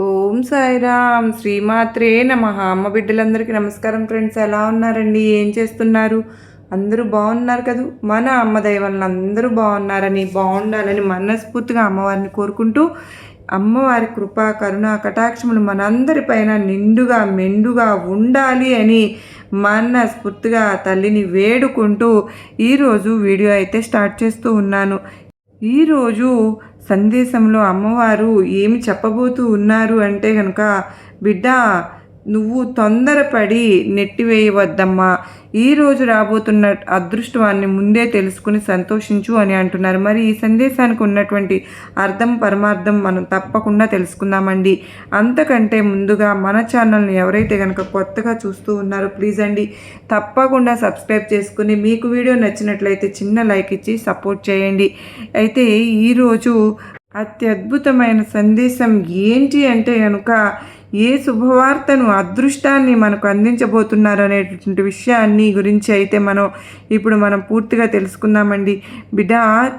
ఓం సాయిరామ్. శ్రీమాత్రే నమ. అమ్మ బిడ్డలందరికీ నమస్కారం ఫ్రెండ్స్. ఎలా ఉన్నారండి? ఏం చేస్తున్నారు? అందరూ బాగున్నారు కదూ? మన అమ్మ దైవాలను అందరూ బాగున్నారని బాగుండాలని మనస్ఫూర్తిగా అమ్మవారిని కోరుకుంటూ అమ్మవారి కృప కరుణ కటాక్షములు మనందరిపైన నిండుగా మెండుగా ఉండాలి అని మనస్ఫూర్తిగా తల్లిని వేడుకుంటూ ఈరోజు వీడియో అయితే స్టార్ట్ చేస్తూ ఉన్నాను. ఈరోజు సందేశంలో అమ్మవారు ఏమి చెప్పబోతూ ఉన్నారు అంటే కనుక బిడ్డ నువ్వు తొందరపడి నెట్టివేయవద్దమ్మా. ఈరోజు రాబోతున్న అదృష్టవాన్ని ముందే తెలుసుకుని సంతోషించు అని అంటున్నారు. మరి ఈ సందేశానికి ఉన్నటువంటి అర్థం పరమార్థం మనం తప్పకుండా తెలుసుకుందామండి. అంతకంటే ముందుగా మన ఛానల్ని ఎవరైతే కనుక కొత్తగా చూస్తూ ఉన్నారో ప్లీజ్ అండి తప్పకుండా సబ్స్క్రైబ్ చేసుకుని మీకు వీడియో నచ్చినట్లయితే చిన్న లైక్ ఇచ్చి సపోర్ట్ చేయండి. అయితే ఈరోజు అత్యద్భుతమైన సందేశం ఏంటి అంటే కనుక ఏ శుభవార్తను అదృష్టాన్ని మనకు అందించబోతున్నారు అనేటువంటి విషయాన్ని గురించి అయితే మనం ఇప్పుడు మనం పూర్తిగా తెలుసుకుందామండి. బిడ్డ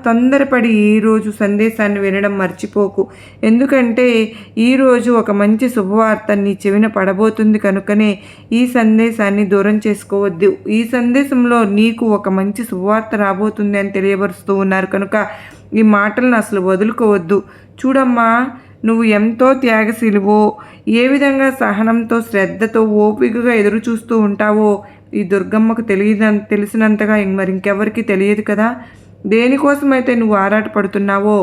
తొందరపడి ఈరోజు సందేశాన్ని వినడం మర్చిపోకు. ఎందుకంటే ఈరోజు ఒక మంచి శుభవార్త నీ చెవిన పడబోతుంది కనుకనే ఈ సందేశాన్ని దూరం చేసుకోవద్దు. ఈ సందేశంలో నీకు ఒక మంచి శుభవార్త రాబోతుంది అని తెలియబరుస్తూ ఉన్నారు. కనుక ఈ మాటలను అసలు వదులుకోవద్దు. చూడమ్మా నువ్వు ఎంతో త్యాగశీలువో ఏ విధంగా సహనంతో శ్రద్ధతో ఓపికగా ఎదురు చూస్తూ ఉంటావో ఈ దుర్గమ్మకు తెలియద తెలిసినంతగా మరి ఇంకెవరికి తెలియదు కదా? దేనికోసమైతే నువ్వు ఆరాటపడుతున్నావో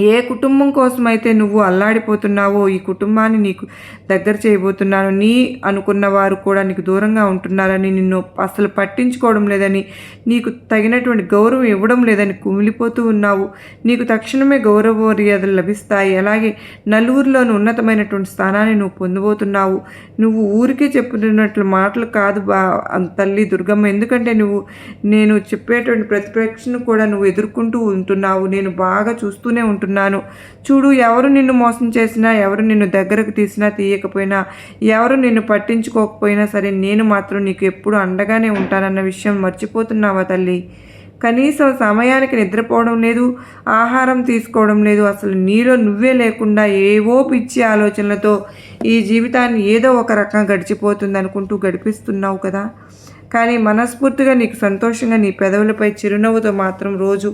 ఏ కుటుంబం కోసమైతే నువ్వు అల్లాడిపోతున్నావో ఈ కుటుంబాన్ని నీకు దగ్గర చేయబోతున్నాను నీ అనుకున్న వారు కూడా నీకు దూరంగా ఉంటున్నారని నిన్ను అసలు పట్టించుకోవడం లేదని నీకు తగినటువంటి గౌరవం ఇవ్వడం లేదని కుమిలిపోతూ ఉన్నావు. నీకు తక్షణమే గౌరవ మర్యాదలు లభిస్తాయి. అలాగే నలుగురిలోని ఉన్నతమైనటువంటి స్థానాన్ని నువ్వు పొందబోతున్నావు. నువ్వు ఊరికే చెప్పుతున్నట్లు మాటలు కాదు బా తల్లి దుర్గమ్మ. ఎందుకంటే నువ్వు నేను చెప్పేటువంటి ప్రతిపక్షను కూడా నువ్వు ఎదుర్కొంటూ ఉంటున్నావు. నేను బాగా చూస్తూనే ఉంటాను ఉంటున్నాను అనుకుంటున్నాను. చూడు ఎవరు నిన్ను మోసం చేసినా ఎవరు నిన్ను దగ్గరకు తీసినా తీయకపోయినా ఎవరు నిన్ను పట్టించుకోకపోయినా సరే నేను మాత్రం నీకు ఎప్పుడు అండగానే ఉంటానన్న విషయం మర్చిపోతున్నావా తల్లి? కనీసం సమయానికి నిద్రపోవడం లేదు ఆహారం తీసుకోవడం లేదు అసలు నీలో నువ్వే లేకుండా ఏవో పిచ్చి ఆలోచనలతో ఈ జీవితాన్ని ఏదో ఒక రకంగా గడిచిపోతుంది అనుకుంటూ గడిపిస్తున్నావు కదా. కానీ మనస్ఫూర్తిగా నీకు సంతోషంగా నీ పెదవులపై చిరునవ్వుతో మాత్రం రోజు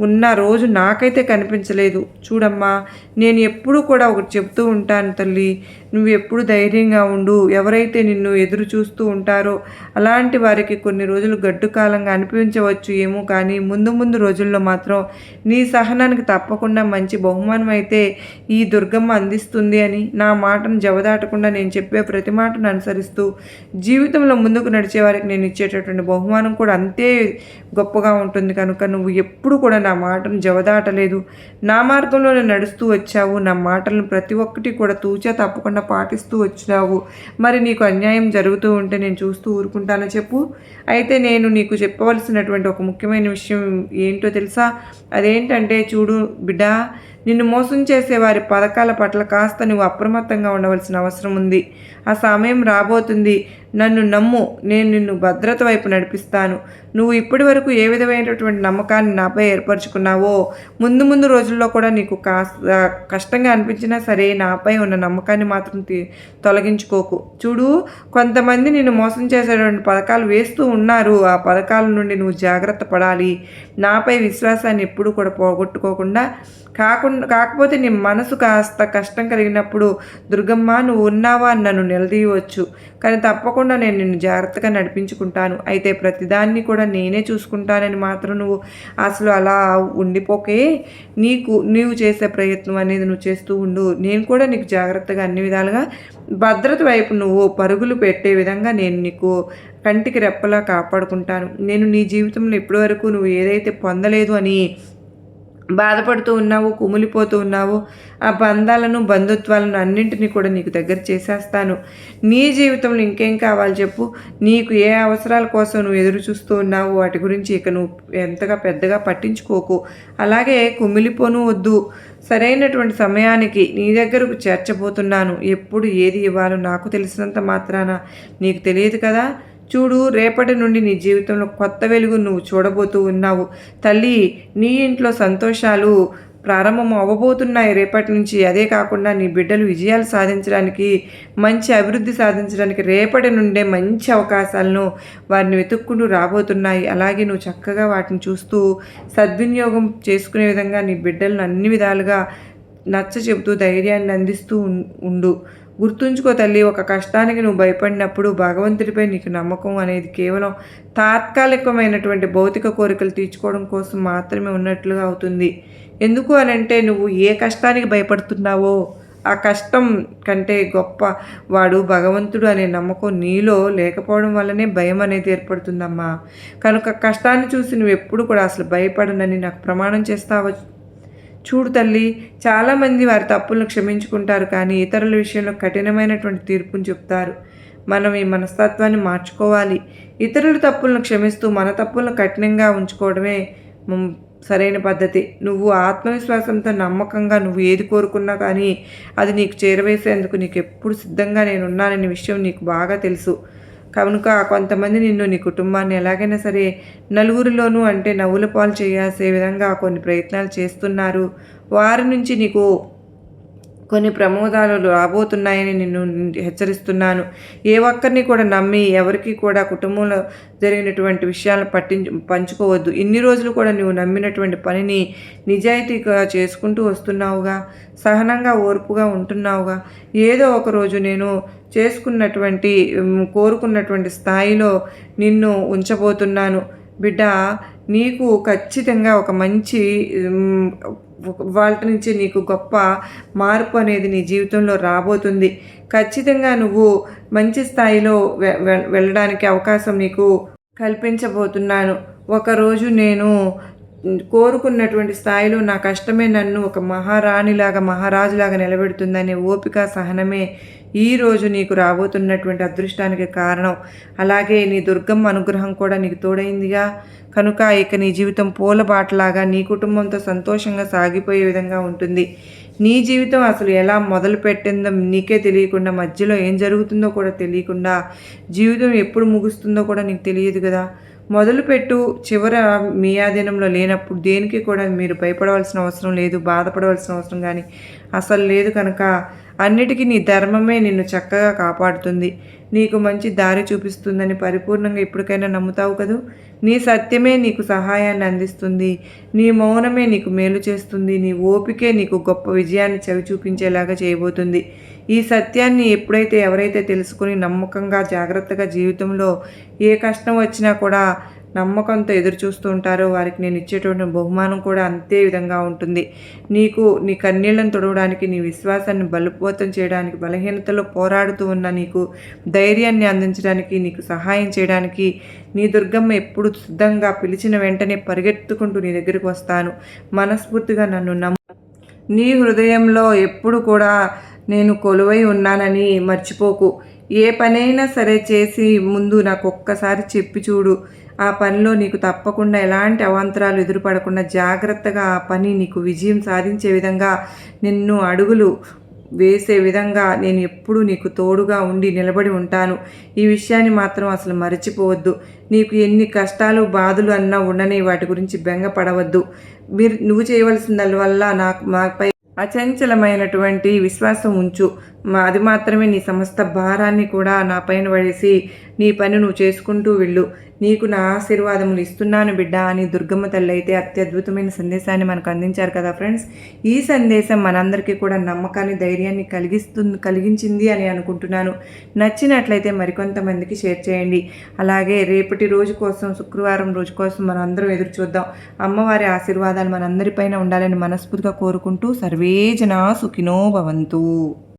ఉన్న రోజు నాకైతే కనిపించలేదు. చూడమ్మా నేను ఎప్పుడూ కూడా ఒకటి చెప్తూ ఉంటాను తల్లి నువ్వు ఎప్పుడు ధైర్యంగా ఉండు. ఎవరైతే నిన్ను ఎదురు చూస్తూ ఉంటారో అలాంటి వారికి కొన్ని రోజులు గడ్డు కాలంగా అనిపించవచ్చు ఏమో కానీ ముందు ముందు రోజుల్లో మాత్రం నీ సహనానికి తప్పకుండా మంచి బహుమానం అయితే ఈ దుర్గమ్మ అందిస్తుంది అని నా మాటను జవదాటకుండా నేను చెప్పే ప్రతి మాటను అనుసరిస్తూ జీవితంలో ముందుకు నడిచే వారికి నేను ఇచ్చేటటువంటి బహుమానం కూడా అంతే గొప్పగా ఉంటుంది. కనుక నువ్వు ఎప్పుడు కూడా నా మాటను జవదాటలేదు. నా మార్గంలోనే నడుస్తూ వచ్చావు. నా మాటలను ప్రతి ఒక్కటి కూడా తూచా తప్పకుండా పాటిస్తూ వచ్చినావు. మరి నీకు అన్యాయం జరుగుతూ ఉంటే నేను చూస్తూ ఊరుకుంటానో చెప్పు. అయితే నేను నీకు చెప్పవలసినటువంటి ఒక ముఖ్యమైన విషయం ఏంటో తెలుసా? అదేంటంటే చూడు బిడ్డ నిన్ను మోసం చేసే వారి పథకాల పట్ల కాస్త నువ్వు అప్రమత్తంగా ఉండవలసిన అవసరం ఉంది. ఆ సమయం రాబోతుంది. నన్ను నమ్ము. నేను నిన్ను భద్రత వైపు నడిపిస్తాను. నువ్వు ఇప్పటి వరకు ఏ విధమైనటువంటి నమ్మకాన్ని నాపై ఏర్పరచుకున్నావో ముందు ముందు రోజుల్లో కూడా నీకు కాస్త కష్టంగా అనిపించినా సరే నాపై ఉన్న నమ్మకాన్ని మాత్రం తొలగించుకోకు. చూడు కొంతమంది నిన్ను మోసం చేసేటువంటి పథకాలు వేస్తూ ఉన్నారు. ఆ పథకాల నుండి నువ్వు జాగ్రత్త పడాలి. నాపై విశ్వాసాన్ని ఎప్పుడూ కూడా పోగొట్టుకోకుండా కాకుండా కాకపోతే నీ మనసు కాస్త కష్టం కలిగినప్పుడు దుర్గమ్మ నువ్వు ఉన్నావా? అని నన్ను నిలదీయవచ్చు. కానీ తప్పకుండా నేను నిన్ను జాగ్రత్తగా నడిపించుకుంటాను. అయితే ప్రతిదాన్ని కూడా నేనే చూసుకుంటానని మాత్రం నువ్వు అసలు అలా ఉండిపోకే నీకు నీవు చేసే ప్రయత్నం అనేది నువ్వు చేస్తూ ఉండు. నేను కూడా నీకు జాగ్రత్తగా అన్ని విధాలుగా భద్రత వైపు నువ్వు పరుగులు పెట్టే విధంగా నేను నీకు కంటికి రెప్పలా కాపాడుకుంటాను. నేను నీ జీవితంలో ఇప్పటివరకు నువ్వు ఏదైతే పొందలేదు అని బాధపడుతూ ఉన్నావు కుమిలిపోతూ ఉన్నావు ఆ బంధాలను బంధుత్వాలను అన్నింటినీ కూడా నీకు దగ్గర చేసేస్తాను. నీ జీవితంలో ఇంకేం కావాలి చెప్పు. నీకు ఏ అవసరాల కోసం నువ్వు ఎదురు చూస్తూ ఉన్నావు వాటి గురించి ఇక నువ్వు ఎంతగా పెద్దగా పట్టించుకోకు. అలాగే కుమిలిపోను వద్దు. సరైనటువంటి సమయానికి నీ దగ్గరకు చేర్చబోతున్నాను. ఎప్పుడు ఏది ఇవ్వాలో నాకు తెలిసినంత మాత్రాన నీకు తెలియదు కదా. చూడు రేపటి నుండి నీ జీవితంలో కొత్త వెలుగు నువ్వు చూడబోతూ ఉన్నావు. తల్లి నీ ఇంట్లో సంతోషాలు ప్రారంభం అవ్వబోతున్నాయి. రేపటి నుంచి అదే కాకుండా నీ బిడ్డలు విజయాలు సాధించడానికి మంచి అభివృద్ధి సాధించడానికి రేపటి నుండే మంచి అవకాశాలను వారిని వెతుక్కుంటూ రాబోతున్నాయి. అలాగే నువ్వు చక్కగా వాటిని చూస్తూ సద్వినియోగం చేసుకునే విధంగా నీ బిడ్డలను అన్ని విధాలుగా నచ్చ చెబుతూ ధైర్యాన్ని అందిస్తూ ఉండు. గుర్తుంచుకో తల్లి ఒక కష్టానికి నువ్వు భయపడినప్పుడు భగవంతుడిపై నీకు నమ్మకం అనేది కేవలం తాత్కాలికమైనటువంటి భౌతిక కోరికలు తీర్చుకోవడం కోసం మాత్రమే ఉన్నట్లుగా అవుతుంది. ఎందుకు అని అంటే నువ్వు ఏ కష్టానికి భయపడుతున్నావో ఆ కష్టం కంటే గొప్ప వాడు భగవంతుడు అనే నమ్మకం నీలో లేకపోవడం వల్లనే భయం అనేది ఏర్పడుతుందమ్మా. కనుక కష్టాన్ని చూసి నువ్వు ఎప్పుడు కూడా అసలు భయపడనని నాకు ప్రమాణం చేస్తావచ్చు చూడు తల్లి చాలామంది వారి తప్పులను క్షమించుకుంటారు కానీ ఇతరుల విషయంలో కఠినమైనటువంటి తీర్పును చెప్తారు. మనం ఈ మనస్తత్వాన్ని మార్చుకోవాలి. ఇతరుల తప్పులను క్షమిస్తూ మన తప్పులను కఠినంగా ఉంచుకోవడమే సరైన పద్ధతి. నువ్వు ఆత్మవిశ్వాసంతో నమ్మకంగా నువ్వు ఏది కోరుకున్నా కానీ అది నీకు చేరవేసేందుకు నీకు ఎప్పుడు సిద్ధంగా నేను ఉన్నాననే విషయం నీకు బాగా తెలుసు. కనుక కొంతమంది నిన్ను నీ కుటుంబాన్ని ఎలాగైనా సరే నలుగురిలోనూ అంటే నవ్వుల పాలు చేయాల్సే విధంగా కొన్ని ప్రయత్నాలు చేస్తున్నారు. వారి నుంచి నీకు కొన్ని ప్రమోదాలు రాబోతున్నాయని నిన్ను హెచ్చరిస్తున్నాను. ఏ ఒక్కరిని కూడా నమ్మి ఎవరికి కూడా కుటుంబంలో జరిగినటువంటి విషయాలను పట్టించు పంచుకోవద్దు. ఇన్ని రోజులు కూడా నువ్వు నమ్మినటువంటి పనిని నిజాయితీగా చేసుకుంటూ వస్తున్నావుగా. సహనంగా ఓర్పుగా ఉంటున్నావుగా. ఏదో ఒక రోజు నేను చేసుకున్నటువంటి కోరుకున్నటువంటి స్థాయిలో నిన్ను ఉంచబోతున్నాను. బిడ్డ నీకు ఖచ్చితంగా ఒక మంచి వాళ్ళ నుంచి నీకు గొప్ప మార్పు అనేది నీ జీవితంలో రాబోతుంది. ఖచ్చితంగా నువ్వు మంచి స్థాయిలో వెళ్ళడానికి అవకాశం నీకు కల్పించబోతున్నాను. ఒకరోజు నేను కోరుకున్నటువంటి స్థాయిలో నా కష్టమే నన్ను ఒక మహారాణిలాగా మహారాజులాగా నిలబెడుతుందనే ఓపిక సహనమే ఈరోజు నీకు రాబోతున్నటువంటి అదృష్టానికి కారణం. అలాగే నీ దుర్గమ్మ అనుగ్రహం కూడా నీకు తోడైందిగా. కనుక ఇక నీ జీవితం పూలబాటలాగా నీ కుటుంబంతో సంతోషంగా సాగిపోయే విధంగా ఉంటుంది. నీ జీవితం అసలు ఎలా మొదలు పెట్టిందో నీకే తెలియకుండా మధ్యలో ఏం జరుగుతుందో కూడా తెలియకుండా జీవితం ఎప్పుడు ముగుస్తుందో కూడా నీకు తెలియదు కదా. మొదలుపెట్టు చివర మీ ఆధీనంలో లేనప్పుడు దేనికి కూడా మీరు భయపడవలసిన అవసరం లేదు బాధపడవలసిన అవసరం కానీ అసలు లేదు కనుక. అన్నిటికీ నీ ధర్మమే నిన్ను చక్కగా కాపాడుతుంది. నీకు మంచి దారి చూపిస్తుందని పరిపూర్ణంగా ఇప్పటికైనా నమ్ముతావు కదూ? నీ సత్యమే నీకు సహాయాన్ని అందిస్తుంది. నీ మౌనమే నీకు మేలు చేస్తుంది. నీ ఓపికే నీకు గొప్ప విజయాన్ని చవి చూపించేలాగా చేయబోతుంది. ఈ సత్యాన్ని ఎప్పుడైతే ఎవరైతే తెలుసుకుని నమ్మకంగా జాగ్రత్తగా జీవితంలో ఏ కష్టం వచ్చినా కూడా నమ్మకంతో ఎదురు చూస్తూ ఉంటారో వారికి నేను ఇచ్చేటువంటి బహుమానం కూడా అంతే విధంగా ఉంటుంది. నీకు నీ కన్నీళ్ళను తొడవడానికి నీ విశ్వాసాన్ని బలపోతం చేయడానికి బలహీనతలో పోరాడుతూ ఉన్న నీకు ధైర్యాన్ని అందించడానికి నీకు సహాయం చేయడానికి నీ దుర్గమ్మ ఎప్పుడు సిద్ధంగా పిలిచిన వెంటనే పరిగెత్తుకుంటూ నీ దగ్గరికి వస్తాను. మనస్ఫూర్తిగా నన్ను నమ్ము. నీ హృదయంలో ఎప్పుడు కూడా నేను కొలువై ఉన్నానని మర్చిపోకు. ఏ పనైనా సరే చేసి ముందు నాకు ఒక్కసారి చెప్పి చూడు. ఆ పనిలో నీకు తప్పకుండా ఎలాంటి అవాంతరాలు ఎదురుపడకుండా జాగ్రత్తగా ఆ పని నీకు విజయం సాధించే విధంగా నిన్ను అడుగులు వేసే విధంగా నేను ఎప్పుడూ నీకు తోడుగా ఉండి నిలబడి ఉంటాను. ఈ విషయాన్ని మాత్రం అసలు మరచిపోవద్దు. నీకు ఎన్ని కష్టాలు బాధలు అన్నా ఉండని వాటి గురించి బెంగపడవద్దు. మీరు నువ్వు చేయవలసిన వల్ల నాకు మాపై అచంచలమైనటువంటి విశ్వాసం ఉంచు. అది మాత్రమే నీ సమస్త భారాన్ని కూడా నా పైన పడేసి నీ పని నువ్వు చేసుకుంటూ వెళ్ళు. నీకు నా ఆశీర్వాదములు ఇస్తున్నాను బిడ్డ అని దుర్గమ్మ తల్లి అయితే అత్యద్భుతమైన సందేశాన్ని మనకు అందించారు కదా ఫ్రెండ్స్. ఈ సందేశం మనందరికీ కూడా నమ్మకాన్ని ధైర్యాన్ని కలిగిస్తుంది కలిగించింది అని అనుకుంటున్నాను. నచ్చినట్లయితే మరికొంతమందికి షేర్ చేయండి. అలాగే రేపటి రోజు కోసం శుక్రవారం రోజు కోసం మనం అందరం ఎదురు చూద్దాం. అమ్మవారి ఆశీర్వాదాలు మనందరిపైన ఉండాలని మనస్ఫూర్తిగా కోరుకుంటూ సర్వేజన సుఖినో భవంతు.